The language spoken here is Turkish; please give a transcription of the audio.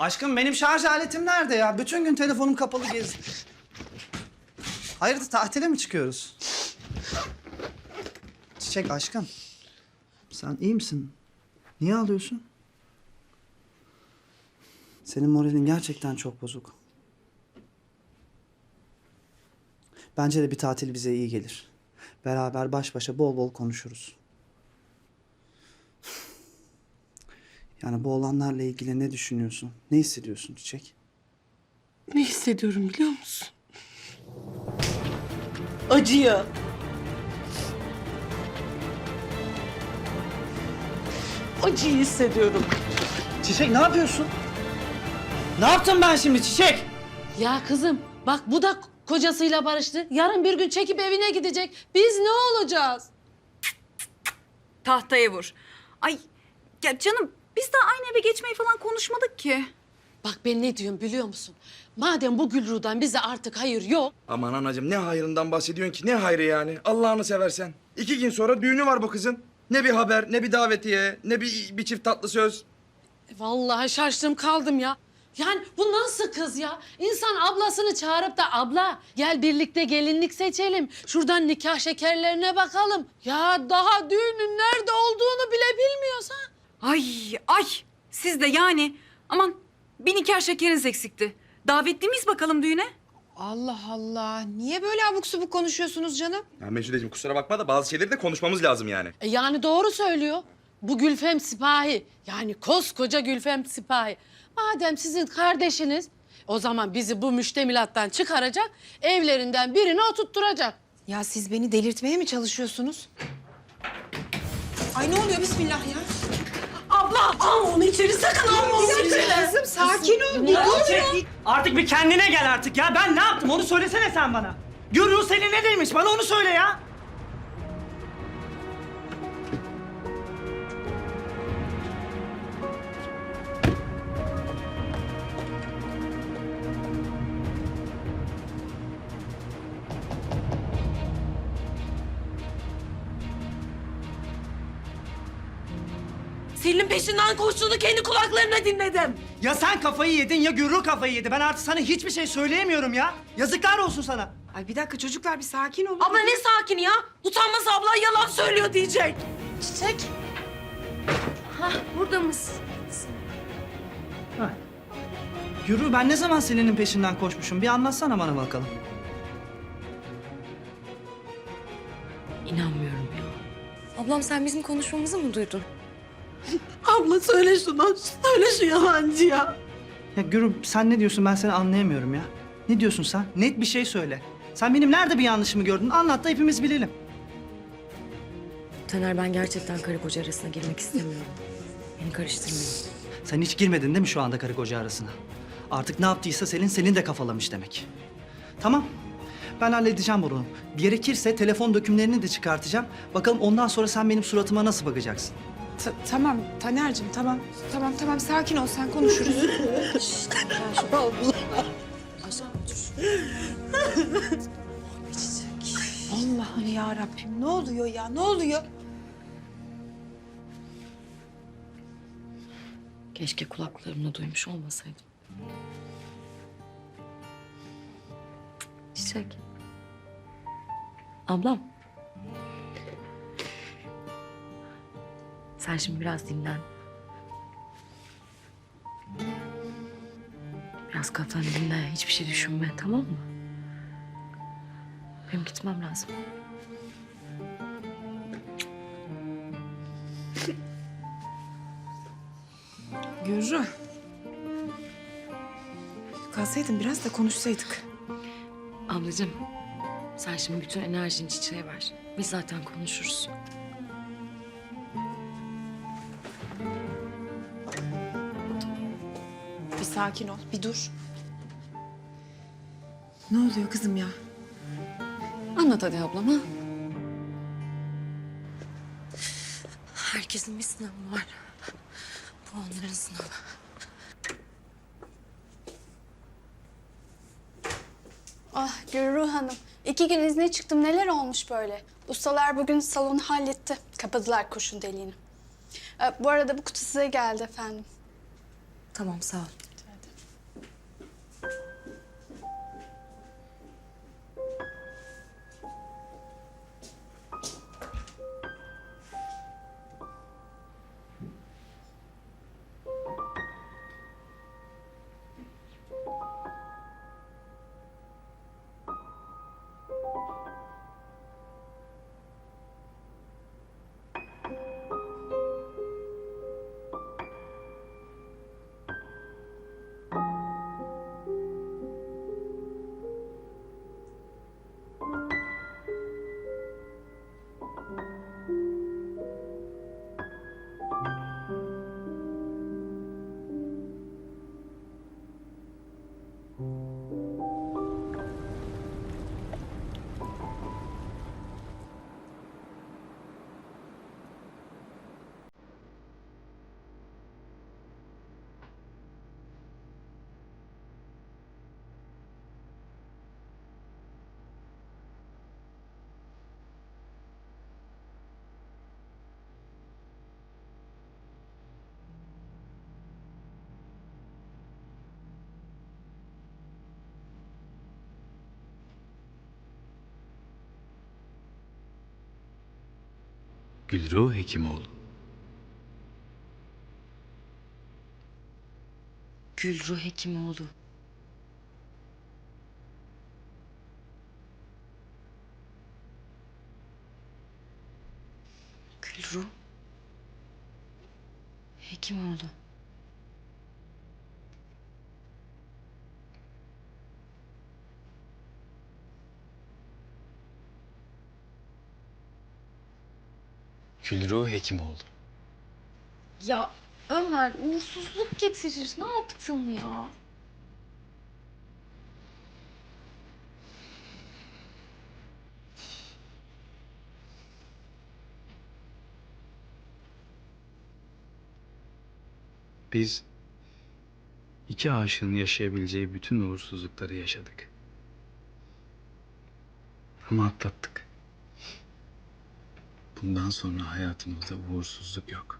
Aşkım benim şarj aletim nerede ya? Bütün gün telefonum kapalı gez. Hayırdır tatile mi çıkıyoruz? Çiçek aşkım. Sen iyi misin? Niye ağlıyorsun? Senin moralin gerçekten çok bozuk. Bence de bir tatil bize iyi gelir. Beraber baş başa bol bol konuşuruz. Yani bu olanlarla ilgili ne düşünüyorsun? Ne hissediyorsun Çiçek? Ne hissediyorum biliyor musun? Acıya. Acıyı hissediyorum. Çiçek ne yapıyorsun? Ne yaptım ben şimdi Çiçek? Ya kızım bak bu da kocasıyla barıştı. Yarın bir gün çekip evine gidecek. Biz ne olacağız? Tahtaya vur. Ay ya canım biz daha aynı eve geçmeyi falan konuşmadık ki. Bak ben ne diyorum biliyor musun? Madem bu Gülru'dan bize artık hayır yok. Aman anacığım ne hayrından bahsediyorsun ki? Ne hayrı yani? Allah'ını seversen. İki gün sonra düğünü var bu kızın. Ne bir haber, ne bir davetiye, ne bir, bir çift tatlı söz. E, Vallahi şaştım kaldım ya. Yani bu nasıl kız ya? İnsan ablasını çağırıp da abla gel birlikte gelinlik seçelim. Şuradan nikah şekerlerine bakalım. Ya daha düğünün nerede olduğunu bile bilmiyorsa. Ay ay siz de yani aman bir nikah şekeriniz eksikti. Davetli miyiz bakalım düğüne? Allah Allah. Niye böyle abuk subuk konuşuyorsunuz canım? Ya Mesude'cim kusura bakma da bazı şeyleri de konuşmamız lazım yani. E yani doğru söylüyor. Bu Gülfem Sipahi. Yani koskoca Gülfem Sipahi. Madem sizin kardeşiniz o zaman bizi bu müştemilattan çıkaracak, evlerinden birini oturtturacak. Ya siz beni delirtmeye mi çalışıyorsunuz? Ay ne oluyor bismillah ya? Abla al onu içeri sakın alma onu içeri. Kızım sakin ol. Çiçek, artık bir kendine gel artık ya. Ben ne yaptım onu söylesene sen bana. Gürru seni ne demiş bana onu söyle ya. Selin'in peşinden koştuğunu kendi kulaklarına dinledim. Ya sen kafayı yedin ya Gürru kafayı yedi. Ben artık sana hiçbir şey söyleyemiyorum ya. Yazıklar olsun sana. Ay bir dakika çocuklar bir sakin olun. Abla ne sakin ya? Utanmaz abla yalan söylüyor diyecek. Çiçek. Burada mısın? Gürru ben ne zaman Selin'in peşinden koşmuşum? Bir anlatsana bana bakalım. İnanmıyorum ya. Ablam sen bizim konuşmamızı mı duydun? Abla söyle şunu. Söyle şu yalancıya. Ya Gürü sen ne diyorsun ben seni anlayamıyorum ya. Ne diyorsun sen? Net bir şey söyle. Sen benim nerede bir yanlışımı gördün? Anlat da hepimiz bilelim. Taner ben gerçekten karı koca arasına girmek istemiyorum. Beni karıştırmayın. Sen hiç girmedin değil mi şu anda karı koca arasına? Artık ne yaptıysa Selin Selin de kafalamış demek. Tamam. Ben halledeceğim bunu. Gerekirse telefon dökümlerini de çıkartacağım. Bakalım ondan sonra sen benim suratıma nasıl bakacaksın? Ta- tamam Taner'cim tamam. Tamam tamam sakin ol sen konuşuruz. Allah'ım ya Rabbim ne oluyor ya ne oluyor? Keşke kulaklarımla duymuş olmasaydım. Çiçek. Ablam. Sen şimdi biraz dinlen. Biraz kafanı dinle. Hiçbir şey düşünme tamam mı? Benim gitmem lazım. Gürü. Kalsaydın biraz da konuşsaydık. Ablacığım, sen şimdi bütün enerjini çiçeğe ver. Biz zaten konuşuruz. Bir sakin ol bir dur. Ne oluyor kızım ya? Anlat hadi ablama. Herkesin bir sınavı var. Bu onların sınavı. Ah Gürru Hanım. iki gün izne çıktım. Neler olmuş böyle? Ustalar bugün salonu halletti. Kapadılar kurşun deliğini. Ee, bu arada bu kutu size geldi efendim. Tamam sağ ol. Gülruh Hekimoğlu. Gülruh Hekimoğlu. Gülruh Hekimoğlu. Gülruh Hekimoğlu. Ya Ömer uğursuzluk getirir. Ne yaptın ya? Biz iki aşığın yaşayabileceği bütün uğursuzlukları yaşadık. Ama atlattık. Bundan sonra hayatımızda uğursuzluk yok.